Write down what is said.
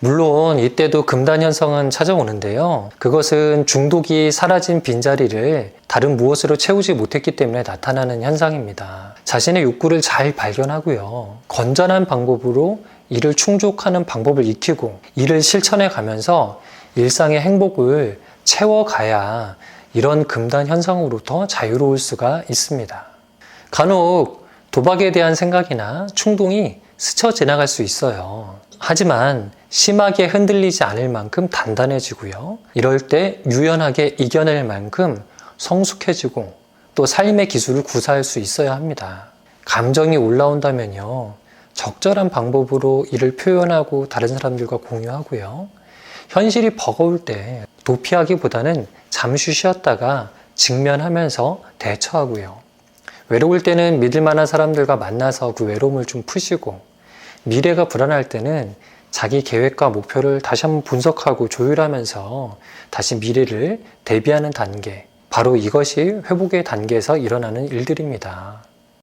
물론 이때도 금단 현상은 찾아오는데요. 그것은 중독이 사라진 빈자리를 다른 무엇으로 채우지 못했기 때문에 나타나는 현상입니다. 자신의 욕구를 잘 발견하고요. 건전한 방법으로 이를 충족하는 방법을 익히고 이를 실천해 가면서 일상의 행복을 채워가야 이런 금단 현상으로부터 자유로울 수가 있습니다. 간혹 도박에 대한 생각이나 충동이 스쳐 지나갈 수 있어요. 하지만 심하게 흔들리지 않을 만큼 단단해지고요. 이럴 때 유연하게 이겨낼 만큼 성숙해지고 또 삶의 기술을 구사할 수 있어야 합니다. 감정이 올라온다면요. 적절한 방법으로 이를 표현하고 다른 사람들과 공유하고요. 현실이 버거울 때 도피하기보다는 잠시 쉬었다가 직면하면서 대처하고요. 외로울 때는 믿을 만한 사람들과 만나서 그 외로움을 좀 푸시고 미래가 불안할 때는 자기 계획과 목표를 다시 한번 분석하고 조율하면서 다시 미래를 대비하는 단계. 바로 이것이 회복의 단계에서 일어나는 일들입니다.